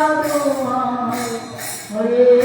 নারায়ণকে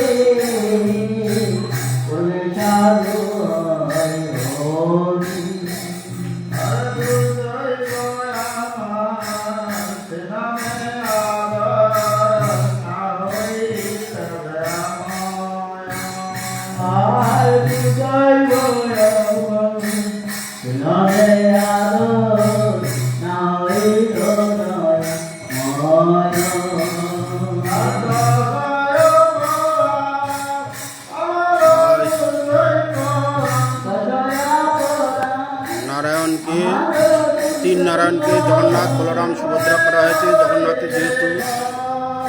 তিন নারায়ণকে জগন্নাথ, বলরাম, সুভদ্রা করা হয়েছে। জগন্নাথের যেহেতু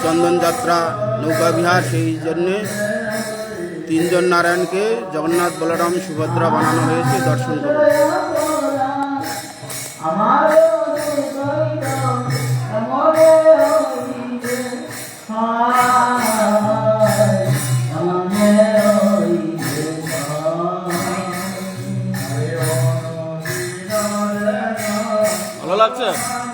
চন্দনযাত্রা নৌকাবিহার নৌকা বিহার, সেই জন্যে তিনজন নারায়ণকে জগন্নাথ, বলরাম, সুভদ্রা বানানো হয়েছে দর্শন করুন 是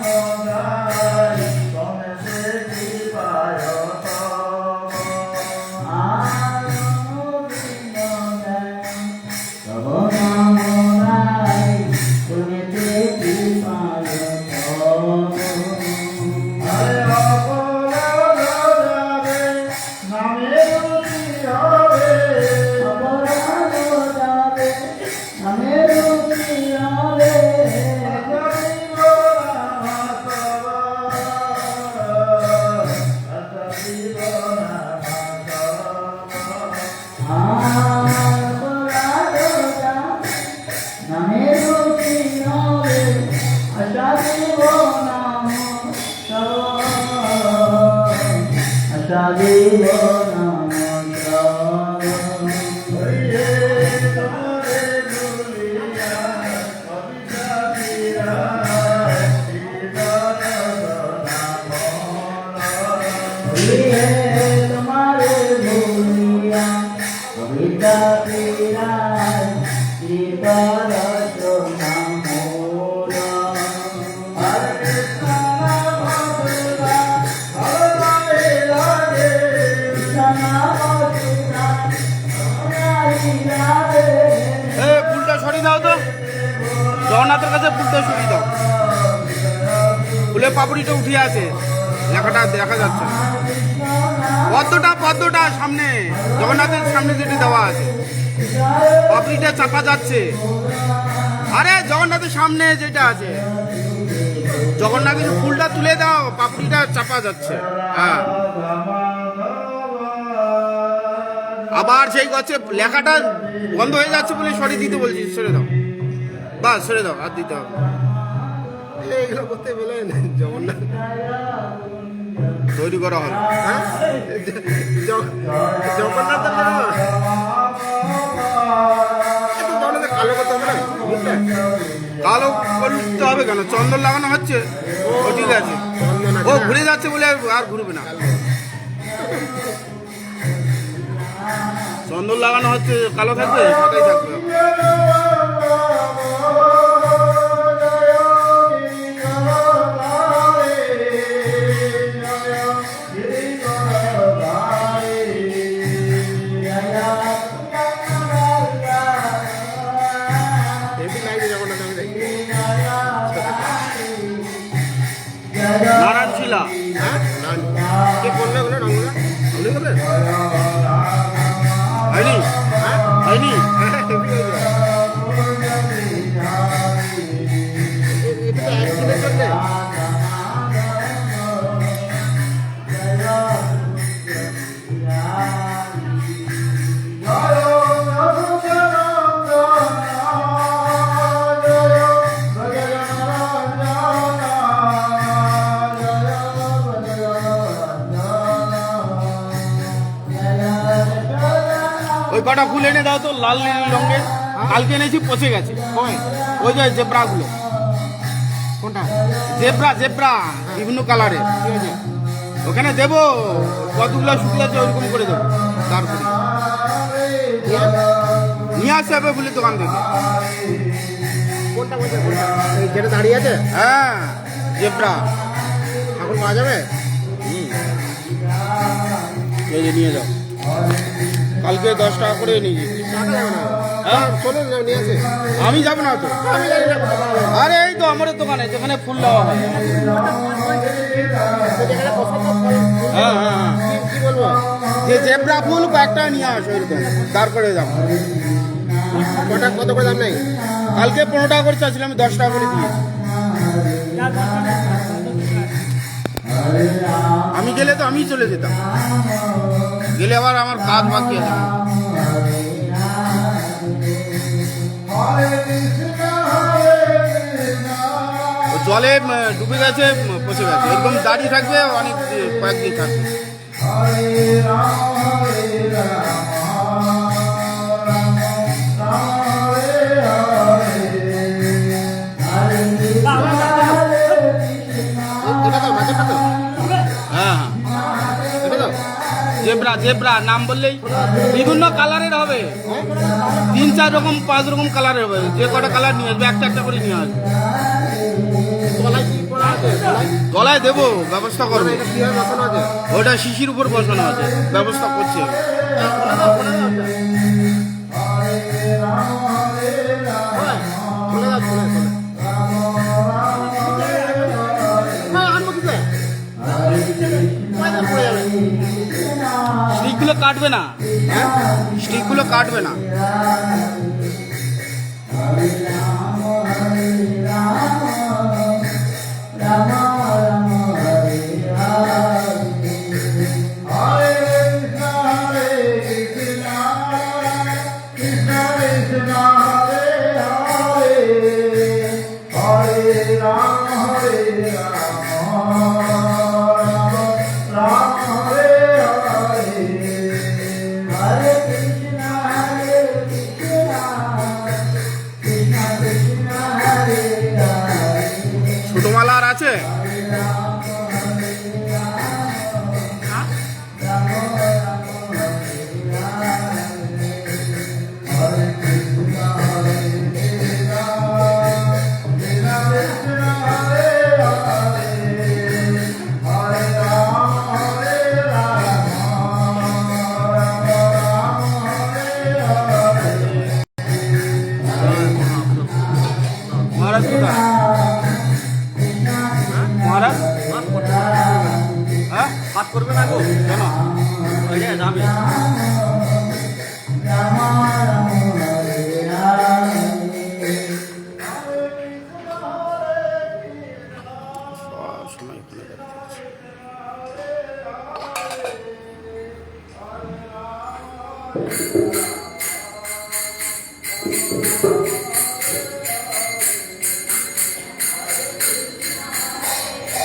লাগছে এ পাপড়িটা উঠে আছে। লেখাটা দেখা যাচ্ছে। পদ্মটা পদ্মটা সামনে। জগন্নাথের সামনে যেটি দেওয়া আছে। পাপড়িটা চাপা যাচ্ছে। আরে, জগন্নাথের সামনে যেটা আছে। জগন্নাথের ফুলটা তুলে দাও, পাপড়িটা চাপা যাচ্ছে। হ্যাঁ। আবার সেই গছে লেখাটা বন্ধ হয়ে যাচ্ছে বলে সরিয়ে দিতে বলছি সরে দাও। বাস সরে দাও আর দিতে হবে। এইগুলো করতে বলেন জগন্নাথ। তৈরি করা হলো হ্যাঁ? জ- জগন্নাথ কালো করতে হবে না? কালো করতে হবে কেন? চন্দন লাগানো হচ্ছে। ও ঠিক আছে। ও ঘুরে যাচ্ছে বলে আর ঘুরবে না। চন্দন লাগানো হচ্ছে কালো থাকবে সাদাই থাকবে। নারায়ণ শিলা হয়নি কটা ফুল এনে দাও তো লাল নীল রঙের। কালকে এনেছি পচে গেছে। ওই যে জেব্রাগুলো। কোনটা? জেব্রা জেব্রা বিভিন্ন কালারের। কি হয়েছে? ওখানে দেবো কতগুলো শুকিয়ে আছে ওইরকম করে দেবো। তারপরে। নিয়ে আসতে হবে ফুলের দোকান থেকে। কোনটা যেটা দাঁড়িয়ে আছে? হ্যাঁ জেব্রা। এখন পাওয়া যাবে? নিয়ে যাও। কালকে দশ টাকা করে নিয়ে হ্যাঁ? আমি যাব না তো। আরে এই তো আমার দোকানে, যেখানে ফুল দেওয়া হয়। হ্যাঁ হ্যাঁ হ্যাঁ। যে জেব্রা ফুল কয়েকটা নিয়ে আসো এরকম করে যাব কটা, কত করে দাম নেই? কালকে পনেরো টাকা করে চাচ্ছিলাম আমি দশ টাকা করে দিয়েছি। গেলে তো আমি চলে যেতাম। গেলে আবার আমার কাজ বাকি আছে। জলে ডুবে গেছে পচে গেছে। এরকম দাঁড়িয়ে থাকবে অনেক, কয়েকদিন থাকবে। জেব্রা জেব্রা নাম বললেই বিভিন্ন কালারের হবে। তিন চার রকম পাঁচ রকম কালারের হবে। যে কটা কালার নিয়ে আসবে একটা একটা করে নিয়ে আসবে। গলায় দেবো ব্যবস্থা করব। ওটা শিশির উপর বসানো আছে ব্যবস্থা করছি। খুলে খুলে। স্টিকগুলো কাটবে না। স্টিকগুলো কাটবে না। ছোট সময় এখানে যাচ্ছে।